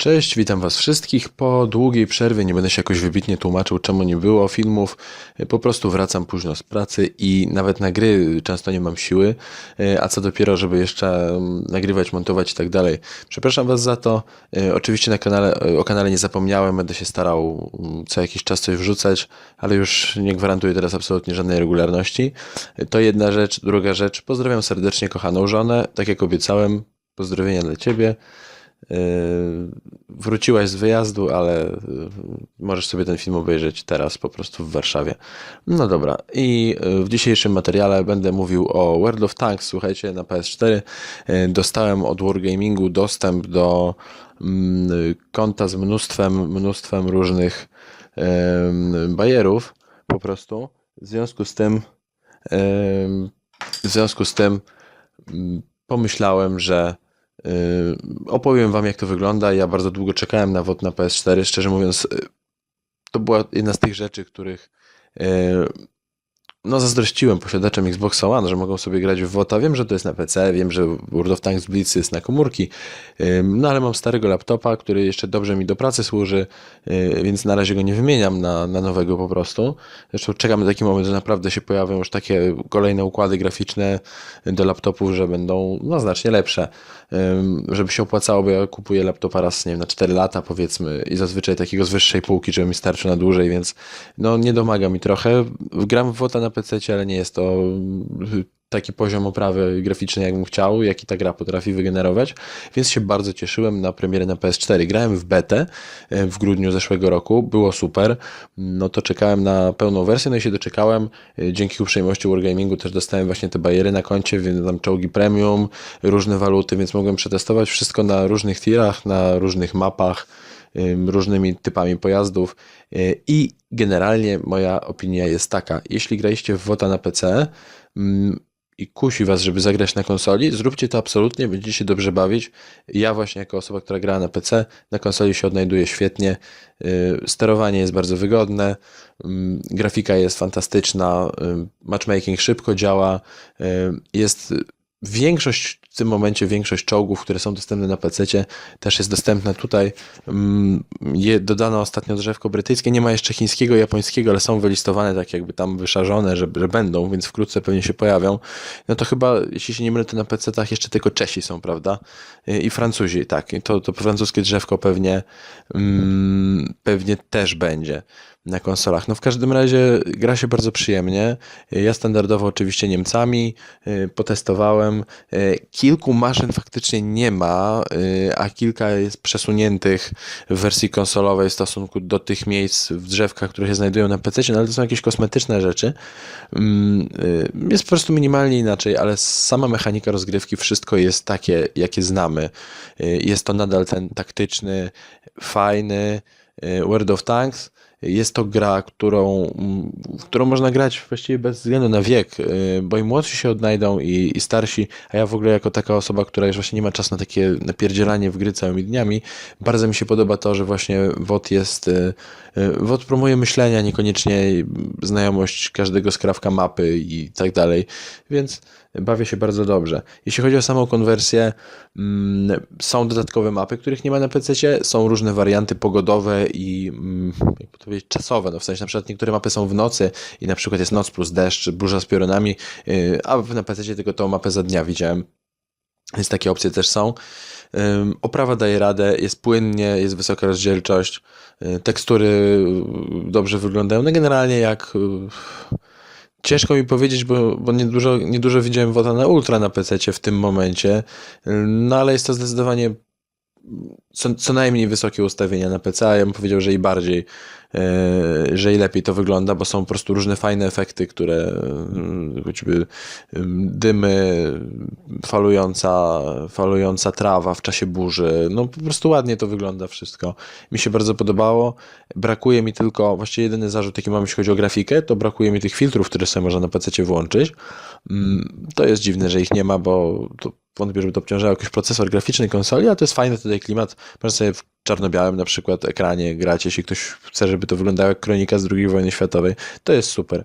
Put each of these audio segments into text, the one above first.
Cześć, witam Was wszystkich. Po długiej przerwie nie będę się jakoś wybitnie tłumaczył, czemu nie było filmów. Po prostu wracam późno z pracy i nawet na gry często nie mam siły, a co dopiero, żeby jeszcze mm, nagrywać, montować i tak dalej. Przepraszam Was za to. E, Oczywiście na kanale, o kanale nie zapomniałem, będę się starał mm, co jakiś czas coś wrzucać, ale już nie gwarantuję teraz absolutnie żadnej regularności. E, To jedna rzecz. Druga rzecz, pozdrawiam serdecznie kochaną żonę. Tak jak obiecałem, pozdrowienia dla Ciebie. Yy, Wróciłaś z wyjazdu, ale yy, możesz sobie ten film obejrzeć teraz po prostu w Warszawie. No dobra, i yy, w dzisiejszym materiale będę mówił o World of Tanks. Słuchajcie, na PS4 yy, dostałem od Wargamingu dostęp do mm, konta z mnóstwem, mnóstwem różnych bajerów po prostu. W związku z tym, w związku z tym mm, pomyślałem, że opowiem Wam, jak to wygląda. Ja bardzo długo czekałem na WOT na PS4. Szczerze mówiąc, yy, to była jedna z tych rzeczy, których yy, no zazdrościłem posiadaczem Xboxa One, że mogą sobie grać w WOTA. Wiem, że to jest na PC, wiem, że World of Tanks Blitz jest na komórki, no ale mam starego laptopa, który jeszcze dobrze mi do pracy służy, więc na razie go nie wymieniam na, na nowego po prostu. Zresztą czekam na taki moment, że naprawdę się pojawią już takie kolejne układy graficzne do laptopów, że będą no, znacznie lepsze. Żeby się opłacało, bo ja kupuję laptopa raz, nie wiem, na 4 lata powiedzmy i zazwyczaj takiego z wyższej półki, żeby mi starczył na dłużej, więc no nie domaga mi trochę. Gram w WOTA na PC, ale nie jest to taki poziom oprawy graficznej, jakbym chciał, jaki ta gra potrafi wygenerować, więc się bardzo cieszyłem na premierę na PS4. Grałem w betę e, w grudniu zeszłego roku, było super, no to czekałem na pełną wersję, no i się doczekałem. E, Dzięki uprzejmości Wargamingu też dostałem właśnie te bajery na koncie, więc tam czołgi premium, różne waluty, więc mogłem przetestować wszystko na różnych tirach, na różnych mapach, różnymi typami pojazdów y, i generalnie moja opinia jest taka, jeśli graliście w WOTA na PC i kusi was, żeby zagrać na konsoli, zróbcie to absolutnie, będziecie się dobrze bawić. Ja właśnie jako osoba, która grała na PC, na konsoli się odnajduję świetnie. Y, Sterowanie jest bardzo wygodne, grafika jest fantastyczna, matchmaking szybko działa, ym, jest Większość w tym momencie, większość czołgów, które są dostępne na PC, też jest dostępna tutaj. Mm, Je, dodano ostatnio drzewko brytyjskie, nie ma jeszcze chińskiego, japońskiego, ale są wylistowane tak jakby tam wyszarzone, że, że będą, więc wkrótce pewnie się pojawią. No to chyba, jeśli się nie mylę, to na PC-tach jeszcze tylko Czesi są, prawda? I Francuzi, tak. To, to francuskie drzewko pewnie, mm, pewnie też będzie na konsolach. No w każdym razie gra się bardzo przyjemnie. Ja standardowo oczywiście Niemcami y, potestowałem. Y, Kilku maszyn faktycznie nie ma, y, a kilka jest przesuniętych w wersji konsolowej w stosunku do tych miejsc w drzewkach, które się znajdują na PC, no ale to są jakieś kosmetyczne rzeczy. Mm, Jest po prostu minimalnie inaczej, ale sama mechanika rozgrywki, wszystko jest takie, jakie znamy. Jest to nadal ten taktyczny, fajny World of Tanks, jest to gra, którą, w którą można grać właściwie bez względu na wiek, y, bo i młodsi się odnajdą i, i starsi, a ja w ogóle jako taka osoba, która już właśnie nie ma czasu na takie napierdzielanie w gry całymi dniami, bardzo mi się podoba to, że właśnie WOT jest, y, WOT promuje myślenia, niekoniecznie znajomość każdego skrawka mapy i tak dalej, więc bawię się bardzo dobrze. Jeśli chodzi o samą konwersję, mm, są dodatkowe mapy, których nie ma na PC, są różne warianty pogodowe i mm, jakby to powiedzieć, czasowe. No w sensie na przykład niektóre mapy są w nocy i na przykład jest noc plus deszcz, burza z piorunami, yy, a na PC tylko tą mapę za dnia widziałem. Więc takie opcje też są. Oprawa daje radę, jest płynnie, jest wysoka rozdzielczość, yy, tekstury yy, dobrze wyglądają. No generalnie jak Ciężko mi powiedzieć, bo, bo niedużo, niedużo widziałem WOTA na Ultra na PC w tym momencie, no ale jest to zdecydowanie co, co najmniej wysokie ustawienia na PC, a ja bym powiedział, że i bardziej, e, że i lepiej to wygląda, bo są po prostu różne fajne efekty, które mm, choćby mm, dymy, falująca, falująca trawa w czasie burzy, no po prostu ładnie to wygląda wszystko. Mi się bardzo podobało. Brakuje mi tylko, właściwie jedyny zarzut, jaki mam, jeśli chodzi o grafikę, to brakuje mi tych filtrów, które sobie można na PC włączyć. Mm, To jest dziwne, że ich nie ma, bo to wątpię, żeby to obciążało jakiś procesor graficzny konsoli, ale to jest fajny tutaj klimat. Można sobie w czarno-białym na przykład ekranie grać, jeśli ktoś chce, żeby to wyglądało jak kronika z II wojny światowej. To jest super.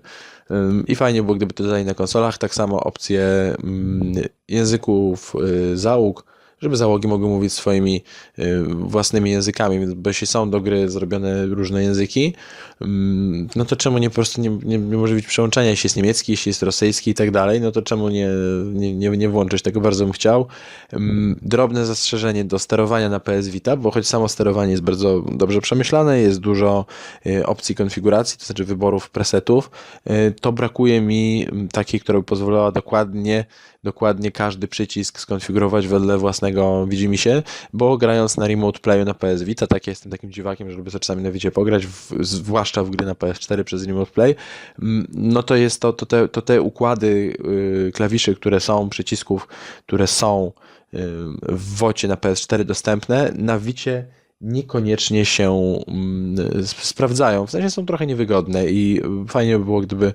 I fajnie było, gdyby to dodali na konsolach. Tak samo opcje języków y, załóg żeby załogi mogły mówić swoimi y, własnymi językami, bo jeśli są do gry zrobione różne języki, mm, no to czemu nie po prostu nie, nie, nie może być przełączenia, jeśli jest niemiecki, jeśli jest rosyjski i tak dalej, no to czemu nie, nie, nie, nie włączyć tego, bardzo bym chciał. Mm, Drobne zastrzeżenie do sterowania na PS Vita, bo choć samo sterowanie jest bardzo dobrze przemyślane, jest dużo y, opcji konfiguracji, to znaczy wyborów presetów, y, to brakuje mi takiej, która by pozwalała dokładnie dokładnie każdy przycisk skonfigurować wedle własnego widzimisię, bo grając na remote playu na PS Vita, tak ja jestem takim dziwakiem, że lubię sobie czasami na Vicie pograć, w, zwłaszcza w gry na PS4 przez remote play, mm, no to jest to, to, te, to te układy y, klawiszy, które są, przycisków, które są y, w wocie na PS4 dostępne, na Vicie niekoniecznie się mm, sp- sprawdzają. W sensie są trochę niewygodne i fajnie by było, gdyby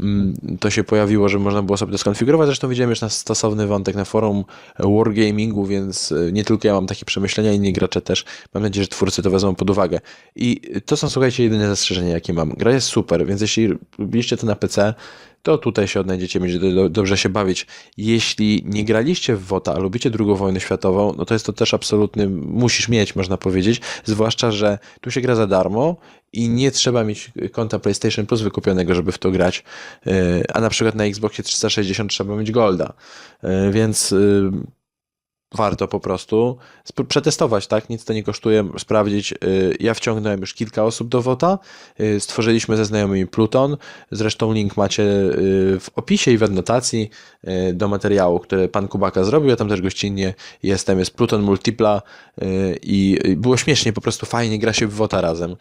mm, to się pojawiło, że można było sobie to skonfigurować. Zresztą widziałem już na stosowny wątek na forum Wargamingu, więc y, nie tylko ja mam takie przemyślenia, inni gracze też. Mam nadzieję, że twórcy to wezmą pod uwagę. I to są, słuchajcie, jedyne zastrzeżenia, jakie mam. Gra jest super, więc jeśli robiliście to na PC, to tutaj się odnajdziecie, będzie do, do, dobrze się bawić. Jeśli nie graliście w WOTA, a lubicie II wojnę światową, no to jest to też absolutny, musisz mieć, można powiedzieć, zwłaszcza, że tu się gra za darmo i nie trzeba mieć konta PlayStation Plus wykupionego, żeby w to grać, Yy, a na przykład na Xboxie 360 trzeba mieć Golda, Yy, więc yy, warto po prostu przetestować, tak? Nic to nie kosztuje, sprawdzić. Y, Ja wciągnąłem już kilka osób do WOTA, y, stworzyliśmy ze znajomymi Pluton, zresztą link macie y, w opisie i w adnotacji do materiału, który pan Kubaka zrobił, ja tam też gościnnie jestem, jest Pluton Multipla i było śmiesznie, po prostu fajnie gra się w WOTA razem.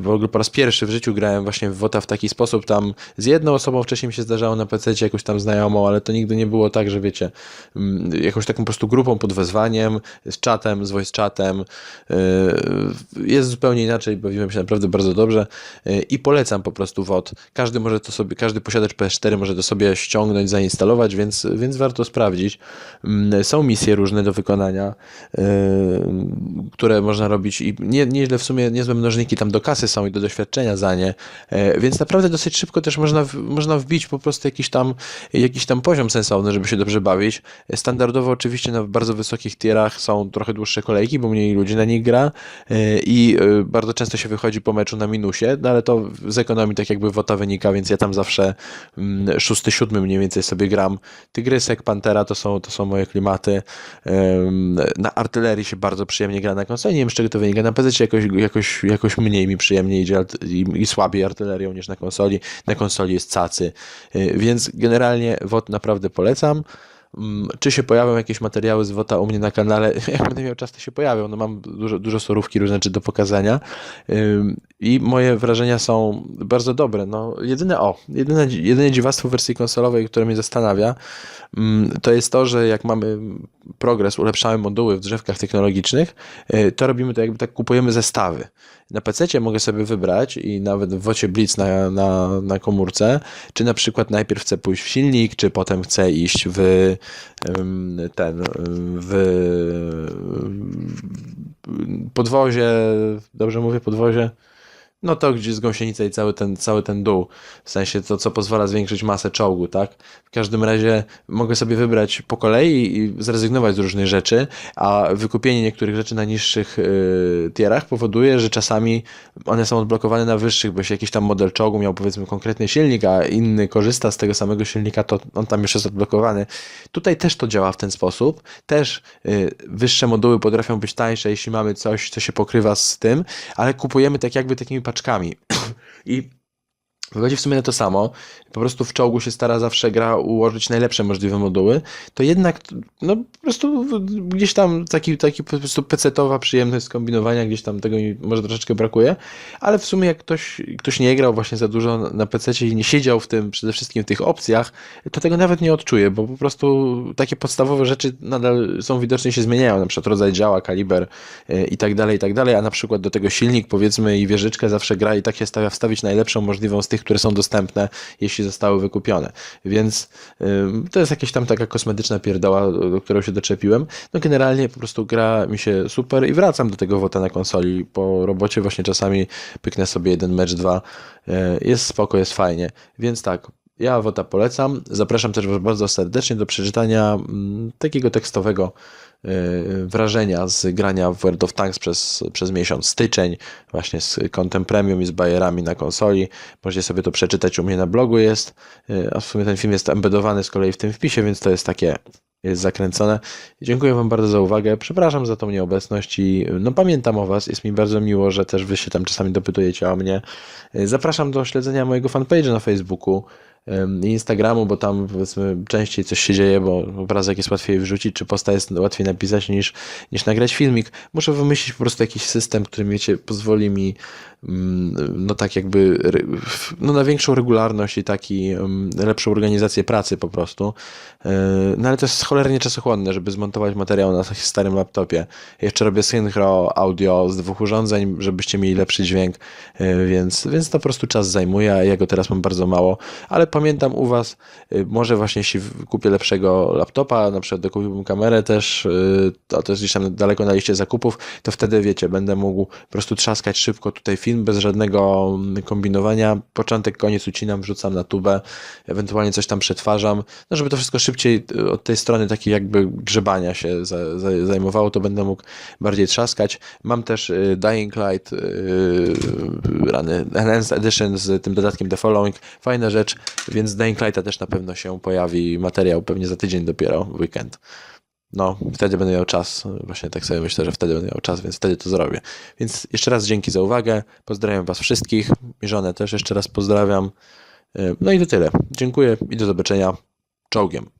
W ogóle po raz pierwszy w życiu grałem właśnie w WOTA w taki sposób, tam z jedną osobą wcześniej mi się zdarzało na PC jakąś tam znajomą, ale to nigdy nie było tak, że wiecie, mm, jakąś taką po prostu grupą pod wezwaniem, z czatem, z voice chatem. Yy, Jest zupełnie inaczej, bawiłem się naprawdę bardzo dobrze yy, i polecam po prostu WOT. Każdy może to sobie, każdy posiadacz PS4 może to sobie ściągnąć, zainstalować, więc, więc warto sprawdzić. Mm, Są misje różne do wykonania, yy, które można robić i nie, nieźle w sumie, niezłe mnożniki tam do kasy są i do doświadczenia za nie, więc naprawdę dosyć szybko też można, można wbić po prostu jakiś tam, jakiś tam poziom sensowny, żeby się dobrze bawić. Standardowo oczywiście na bardzo wysokich tierach są trochę dłuższe kolejki, bo mniej ludzi na nich gra yy, i yy, bardzo często się wychodzi po meczu na minusie, no ale to z ekonomii tak jakby WOTA wynika, więc ja tam zawsze mm, szósty, siódmy mniej więcej sobie gram. Tygrysek, Pantera to są, to są moje klimaty. Na artylerii się bardzo przyjemnie gra na konsoli, nie wiem z czego to wynika. Na PC jakoś, jakoś, jakoś mniej mi przyjemnie idzie i, i słabiej artylerią niż na konsoli. Na konsoli jest cacy, Yy, więc generalnie WOT naprawdę polecam. Mm, Czy się pojawią jakieś materiały z WOTA u mnie na kanale? Jak będę miał czas, to się pojawią. No mam dużo, dużo surówki, różne rzeczy do pokazania. I moje wrażenia są bardzo dobre. No, jedyne, o, jedyne, jedyne dziwactwo wersji konsolowej, które mnie zastanawia, to jest to, że jak mamy progres, ulepszamy moduły w drzewkach technologicznych, y, to robimy to jakby tak, kupujemy zestawy. Na PC mogę sobie wybrać i nawet w wocie Blitz na, na, na komórce, czy na przykład najpierw chcę pójść w silnik, czy potem chcę iść w ten, w podwozie, dobrze mówię, podwozie? No to gdzie jest gąsienica i cały ten, cały ten dół, w sensie to, co pozwala zwiększyć masę czołgu, tak? W każdym razie mogę sobie wybrać po kolei i zrezygnować z różnych rzeczy, a wykupienie niektórych rzeczy na niższych y, tierach powoduje, że czasami one są odblokowane na wyższych, bo jeśli jakiś tam model czołgu miał powiedzmy konkretny silnik, a inny korzysta z tego samego silnika, to on tam już jest odblokowany. Tutaj też to działa w ten sposób. Też y, wyższe moduły potrafią być tańsze, jeśli mamy coś, co się pokrywa z tym, ale kupujemy tak jakby takimi paczkami. I wychodzi w sumie na to samo. Po prostu w czołgu się stara zawsze gra ułożyć najlepsze możliwe moduły. To jednak, no po prostu gdzieś tam taki, taki po prostu pecetowa przyjemność skombinowania, gdzieś tam tego może troszeczkę brakuje. Ale w sumie jak ktoś, ktoś nie grał właśnie za dużo na PC i nie siedział w tym, przede wszystkim w tych opcjach, to tego nawet nie odczuje, bo po prostu takie podstawowe rzeczy nadal są widoczne i się zmieniają, na przykład rodzaj działa, kaliber y, i tak dalej, i tak dalej, a na przykład do tego silnik powiedzmy i wieżyczkę zawsze gra i tak się stawia wstawić najlepszą możliwą z tych, które są dostępne, jeśli zostały wykupione. Więc to jest jakaś tam taka kosmetyczna pierdoła, do którą się doczepiłem. No generalnie po prostu gra mi się super i wracam do tego WOTA na konsoli. Po robocie właśnie czasami pyknę sobie jeden mecz, dwa. Y, Jest spoko, jest fajnie. Więc tak, Ja Wota polecam. Zapraszam też bardzo serdecznie do przeczytania mm, takiego tekstowego y, wrażenia z grania w World of Tanks przez, przez miesiąc styczeń, właśnie z kontem premium i z bajerami na konsoli. Możecie sobie to przeczytać, u mnie na blogu jest, y, a w sumie ten film jest embedowany z kolei w tym wpisie, więc to jest takie jest zakręcone. Dziękuję Wam bardzo za uwagę. Przepraszam za tą nieobecność i no pamiętam o Was. Jest mi bardzo miło, że też Wy się tam czasami dopytujecie o mnie. Zapraszam do śledzenia mojego fanpage'a na Facebooku Instagramu, bo tam powiedzmy częściej coś się dzieje, bo obrazek jest łatwiej wrzucić, czy posta jest łatwiej napisać niż, niż nagrać filmik. Muszę wymyślić po prostu jakiś system, który wiecie, pozwoli mi no tak jakby no na większą regularność i taki em, lepszą organizację pracy po prostu. E, No ale to jest cholernie czasochłonne, żeby zmontować materiał na starym laptopie. Jeszcze robię synchro audio z dwóch urządzeń, żebyście mieli lepszy dźwięk, e, więc, więc to po prostu czas zajmuje, a ja go teraz mam bardzo mało. Ale pamiętam u Was, e, może właśnie jeśli kupię lepszego laptopa, na przykład dokupiłbym kamerę też, to jest gdzieś tam daleko na liście zakupów, to wtedy wiecie, będę mógł po prostu trzaskać szybko tutaj film bez żadnego kombinowania. Początek, koniec ucinam, wrzucam na tubę, ewentualnie coś tam przetwarzam, no żeby to wszystko szybciej y, od tej strony takiej jakby grzebania się za, za, zajmowało, to będę mógł bardziej trzaskać. Mam też y, Dying Light, y, rany, Enhanced Edition z tym dodatkiem The Following, fajna rzecz, więc Dying Lighta też na pewno się pojawi materiał, pewnie za tydzień dopiero, weekend. No, wtedy będę miał czas. Właśnie tak sobie myślę, że wtedy będę miał czas, więc wtedy to zrobię. Więc jeszcze raz dzięki za uwagę. Pozdrawiam Was wszystkich. I też jeszcze raz pozdrawiam. Y, No i to tyle. Dziękuję i do zobaczenia. Czołgiem.